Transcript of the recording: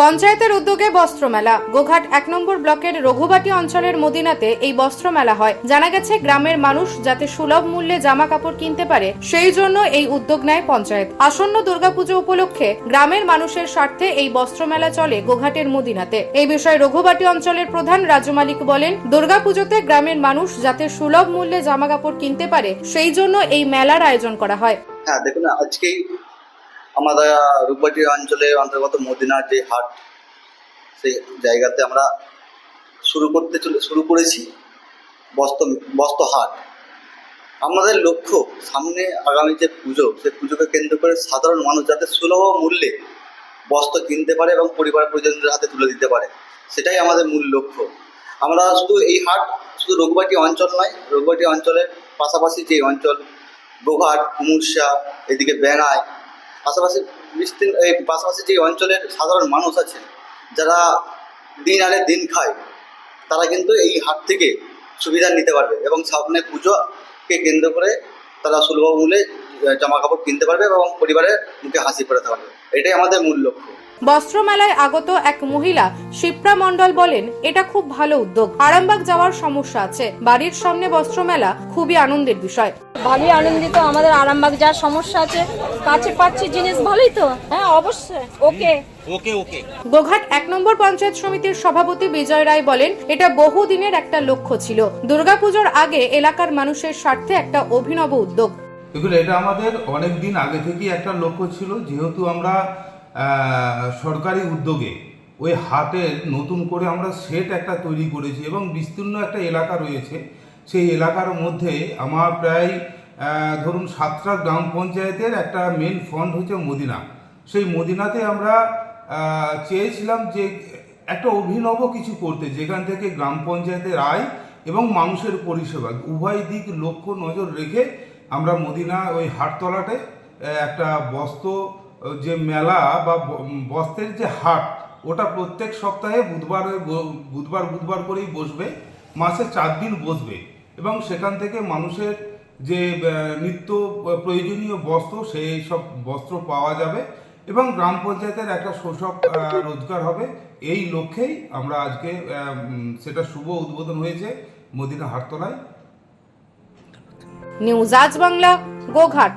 পঞ্চায়েতের উদ্যোগে বস্ত্রমেলা। গোঘাট এক নম্বর ব্লকের রঘুবাটি অঞ্চলের মদিনাতে এই বস্ত্রমেলা হয়। জানা গেছে, গ্রামের মানুষ যাতে সুলভ মূল্যে জামা কাপড় কিনতে পারে, সেই জন্য এই উদ্যোগ নেয় পঞ্চায়েত। আসন্ন দুর্গাপুজো উপলক্ষে গ্রামের মানুষের স্বার্থে এই বস্ত্রমেলা চলে গোঘাটের মদিনাতে। এই বিষয়ে রঘুবাটি অঞ্চলের প্রধান রাজু মালিক বলেন, দুর্গাপুজোতে গ্রামের মানুষ যাতে সুলভ মূল্যে জামা কাপড় কিনতে পারে, সেই জন্য এই মেলার আয়োজন করা হয়। হ্যাঁ দেখুন, আজকেই আমাদের রূপবাটি অঞ্চলের অন্তর্গত মদিনার যে হাট সেই জায়গাতে আমরা শুরু করতে চলে, শুরু করেছি বস্ত্র বস্ত্র হাট। আমাদের লক্ষ্য সামনে আগামী যে পুজো সেই পুজোকে কেন্দ্র করে সাধারণ মানুষ যাতে সুলভ মূল্যে বস্ত্র কিনতে পারে এবং পরিবার পরিজনদের হাতে তুলে দিতে পারে, সেটাই আমাদের মূল লক্ষ্য। আমরা শুধু এই হাট, শুধু রঘুবাটি অঞ্চল নয়, রঘুবাটি অঞ্চলের পাশাপাশি যে অঞ্চল, গোঘাট কুমুরশা এদিকে বেঙ্গায় পাশাপাশি বিস্তীর্ণ এই পাশাপাশি যে অঞ্চলের সাধারণ মানুষ আছে, যারা দিন আনে দিন খায়, তারা কিন্তু এই হাট থেকে সুবিধা নিতে পারবে এবং সামনে পুজোকে কেন্দ্র করে তারা সুলভ মূল্যে জামা কাপড় কিনতে পারবে এবং পরিবারের মুখে হাসি ফেরাতে পারবে। এটাই আমাদের মূল লক্ষ্য। বস্ত্রমেলায় আগত এক মহিলা শিপ্রা মণ্ডল বলেন এটা খুব ভালো উদ্যোগ। আরামবাগ যাওয়ার সমস্যা আছে। বাড়ির সামনে বস্ত্রমেলা খুবই আনন্দের বিষয়। ভালোই আনন্দিত আমাদের আরামবাগ যার সমস্যা আছে। কাছে পাচ্ছি জিনিস ভালোই তো। হ্যাঁ অবশ্যই। ওকে। ওকে ওকে। গোঘাট এক নম্বর পঞ্চায়েত সমিতির সভাপতি বিজয় রায় বলেন এটা বহুদিনের একটা লক্ষ্য ছিল। দুর্গাপুজোর আগে এলাকার মানুষের স্বার্থে একটা অভিনব উদ্যোগ। দেখুন এটা আমাদের অনেক দিন আগে থেকেই একটা লক্ষ্য ছিল। যেহেতু আমরা সরকারি উদ্যোগে ওই হাটের নতুন করে আমরা সেট একটা তৈরি করেছি এবং বিস্তীর্ণ একটা এলাকা রয়েছে। সেই এলাকার মধ্যে আমার প্রায় ধরুন সাতটা গ্রাম পঞ্চায়েতের একটা মেন ফন্ড হচ্ছে মদিনা। সেই মদিনাতে আমরা চেয়েছিলাম যে একটা অভিনব কিছু করতে, যেখান থেকে গ্রাম পঞ্চায়েতের আয় এবং মানুষের পরিষেবা, উভয় দিক লক্ষ্য নজর রেখে আমরা মদিনা ওই হাটতলাতে একটা বস্ত্র যে মেলা বা বস্ত্রের যে হাট, ওটা প্রত্যেক সপ্তাহে বুধবার বুধবার বুধবার করেই বসবে মাসে চার দিন বসবে। এবং সেখান থেকে মানুষের যে নিত্য প্রয়োজনীয় বস্ত্র, সেই সব বস্ত্র পাওয়া যাবে এবং গ্রাম পঞ্চায়েতের একটা শোষক রোজগার হবে। এই লক্ষ্যেই আমরা আজকে সেটা শুভ উদ্বোধন হয়েছে মদিনা হাটতলায়। নিউজ আজ বাংলা, গোঘাট।